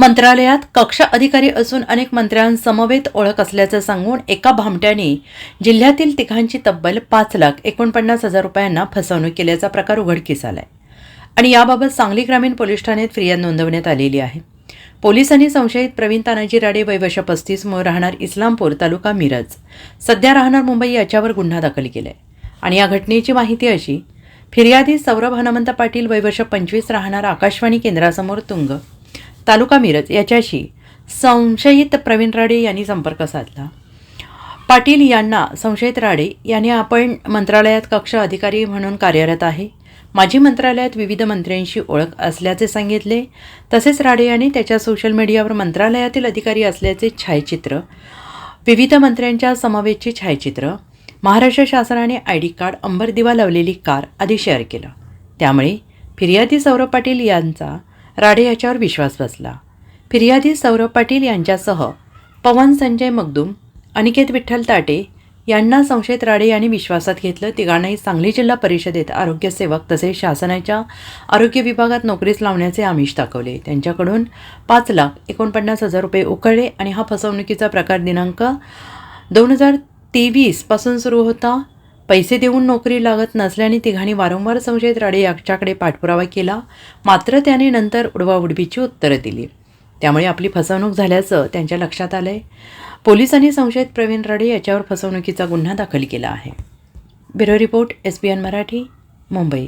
मंत्रालयात कक्ष अधिकारी असून अनेक मंत्र्यांसमवेत ओळख असल्याचं सांगून एका भामट्याने जिल्ह्यातील तिघांची तब्बल पाच लाख एकोणपन्नास हजार रुपयांना फसवणूक केल्याचा प्रकार उघडकीस आलाय. आणि याबाबत सांगली ग्रामीण पोलीस ठाण्यात फिर्याद नोंदवण्यात आलेली आहे. पोलिसांनी संशयित प्रवीण तानाजी राडे वैवश पस्तीस मूळ राहणार इस्लामपूर तालुका मिरज. सध्या राहणार मुंबई याच्यावर गुन्हा दाखल केलाय. आणि या घटनेची माहिती अशी फिर्यादी सौरभ हनुमंत पाटील वैवश पंचवीस राहणार आकाशवाणी केंद्रासमोर तुंग. तालुका मिरज याच्याशी संशयित प्रवीण राडे यांनी संपर्क साधला. पाटील यांना संशयित राडे यांनी आपण मंत्रालयात कक्ष अधिकारी म्हणून कार्यरत आहे. माजी मंत्रालयात विविध मंत्र्यांशी ओळख असल्याचे सांगितले. तसेच राडे यांनी त्याच्या सोशल मीडियावर मंत्रालयातील अधिकारी असल्याचे छायाचित्र विविध मंत्र्यांच्या समवेतचे छायाचित्र महाराष्ट्र शासनाने आय डी कार्ड अंबर दिवा लावलेली कार आदी शेअर केलं. त्यामुळे फिर्यादी सौरभ पाटील यांचा राडे याच्यावर विश्वास बसला. फिर्यादी सौरभ पाटील यांच्यासह पवन संजय मगदूम अनिकेत विठ्ठल ताटे यांना संशयित राडे यांनी विश्वासात घेतलं. तिघांनाही सांगली जिल्हा परिषदेत आरोग्यसेवक तसेच शासनाच्या आरोग्य विभागात नोकरीस लावण्याचे आमिष दाखवले. त्यांच्याकडून पाच लाख एकोणपन्नास हजार रुपये उकळले आणि हा फसवणुकीचा प्रकार दिनांक दोन हजार तेवीसपासून सुरू होता. पैसे देऊन नोकरी लागत नसल्याने तिघांनी वारंवार संशयित राडे याच्याकडे पाठपुरावा केला. मात्र त्याने नंतर उडवाउडवीची उत्तरं दिली. त्यामुळे आपली फसवणूक झाल्याचं त्यांच्या लक्षात आलंय. पोलिसांनी संशयित प्रवीण राडे याच्यावर फसवणुकीचा गुन्हा दाखल केला आहे. Bureau report S B N Marathi Mumbai.